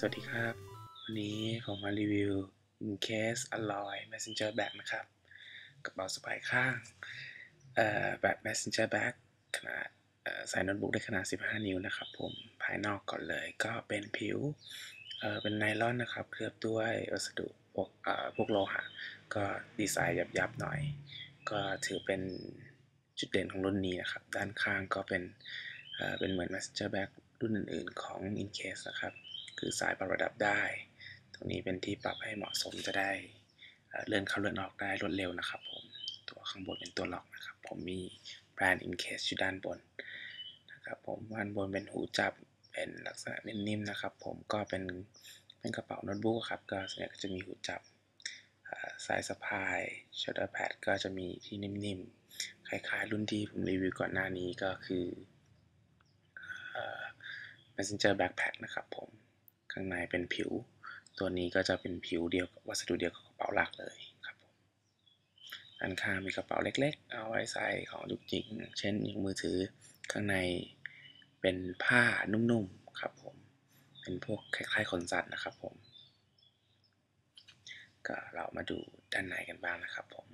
สวัสดีครับ วันนี้ผมมารีวิว In Case Alloy Messenger Bag นะครับกระเป๋าสะพายข้างแบบ Messenger Bag ขนาดใส่โน้ตบุ๊กได้ขนาด 15 นิ้วนะครับผมภายนอกก่อนเลยก็เป็นผิวเป็นไนลอนนะครับ เคลือบด้วยวัสดุพวกพวกโลหะ ก็ดีไซน์ยับๆหน่อย ก็ถือเป็นจุดเด่นของรุ่นนี้นะครับ ด้านข้างก็เป็นเป็นเหมือน Messenger Bag รุ่นอื่นๆของ Incase นะครับ คือสายปรับระดับได้ ตรงนี้เป็นที่ปรับให้เหมาะสมจะได้เลื่อนเข้าเลื่อนออกได้รวดเร็วนะครับผม ตัวข้างบนเป็นตัวล็อกนะครับ ผมมีแบรนด์ Incase อยู่ด้านบนนะครับผมด้านบนเป็นหูจับเป็นลักษณะนิ่มๆนะครับ ผมก็เป็นเป็นกระเป๋าโน้ตบุ๊กครับ ก็ส่วนใหญ่ก็จะมีหูจับสายสะพาย shoulder pad ก็จะมีที่นิ่มๆ คล้ายๆ รุ่นที่ผมรีวิวก่อนหน้านี้ก็คือ Messenger Backpack นะครับผม ข้างในเป็นผิว ตัวนี้ก็จะเป็นผิวเดียววัสดุเดียวกับกระเป๋าหลักเลยครับผมด้านข้างมีกระเป๋าเล็ก ๆ เอาไว้ใส่ของจุกจิกเช่นอย่างมือถือข้างในเป็นผ้านุ่มๆครับผมเป็นพวกคล้ายๆขนสัตว์นะครับผมก็เรามาดูด้านในกันบ้างนะครับผม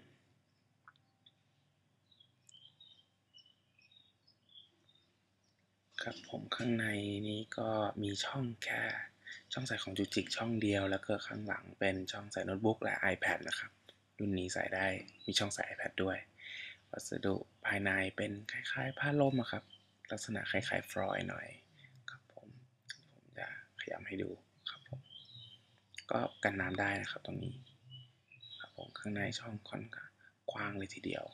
ครับผมข้างในนี้ก็มีช่องแค่ ช่องใส่ของจุจิกช่องเดียว แล้วก็ข้างหลังเป็นช่องใส่โน้ตบุ๊กและ iPad นะครับ รุ่นนี้ใส่ได้มีช่องใส่ iPad ด้วย วัสดุภายในเป็นคล้ายๆ ผ้าล่มครับ ลักษณะคล้ายๆฟลอยหน่อยครับผมผมจะขยำให้ดูครับผมก็กันน้ำได้นะครับตรงนี้ครับผมข้างในช่องค่อนข้างกว้างเลยทีเดียว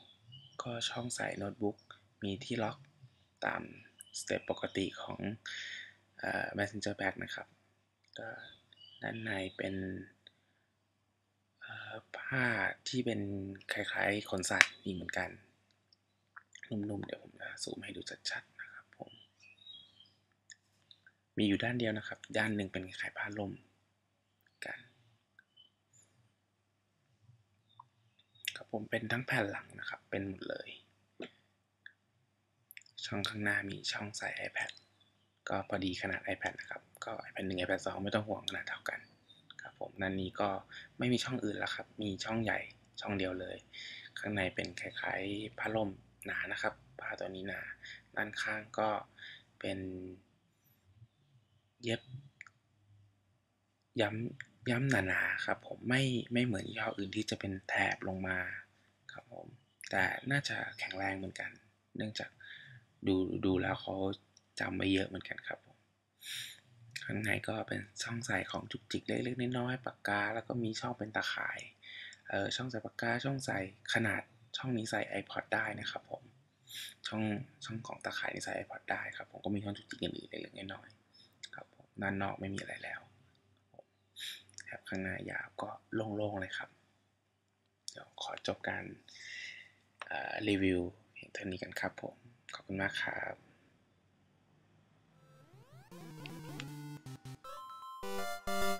ก็ช่องใส่โน้ตบุ๊กมีที่ล็อกตามสเต็ปปกติของ Messenger Bag นะครับ ก็ด้านในเป็นผ้าที่เป็นคล้ายๆขนสัตว์นี่เหมือนกัน นุ่มๆ เดี๋ยวผมจะซูมให้ดูชัดๆนะครับผม มีอยู่ด้านเดียวนะครับ ด้านหนึ่งเป็นคล้ายผ้าลมกันครับผมเป็นทั้งแผ่นหลังนะครับ เป็นหมดเลย ช่องข้างหน้ามีช่องใส่ iPad ก็พอดีขนาด iPad นะครับก็ iPad 1 iPad 2 ไม่ต้องห่วงขนาดเท่ากันครับผมนั่นนี้ก็ไม่มีช่องอื่นแล้วครับ มีช่องใหญ่ช่องเดียวเลย ข้างในเป็นคล้ายๆผ้าล่มหนานะครับผ้าตัวนี้หนาด้านข้างก็เป็นเย็บ ย้ำย้ำหนาๆครับผมไม่ไม่เหมือนยี่ห้ออื่นที่จะเป็นแถบลงมาครับผมแต่น่าจะแข็งแรงเหมือนกัน เนื่องจากดูดูแล้วเขา จำไว้เยอะเหมือนกันครับข้างในก็เป็นช่องใส่ของจุกจิกเล็กๆน้อยๆปากกา แล้วก็มีช่องเป็นตาข่ายเออช่องใส่ปากกาช่องใส่ขนาดช่องนี้ใส่ iPod ได้นะครับผมช่องช่องของตาข่ายนี่ใส่ iPod ได้ครับผมก็มีช่องจุกจิกอื่นๆเล็กๆน้อยๆครับผมด้านนอกไม่มีอะไรแล้วครับข้างหน้ายาวก็โล่งๆเลยครับเดี๋ยวขอจบการรีวิวเพียงเท่านี้กันครับผม ขอบคุณมากครับ Thank you.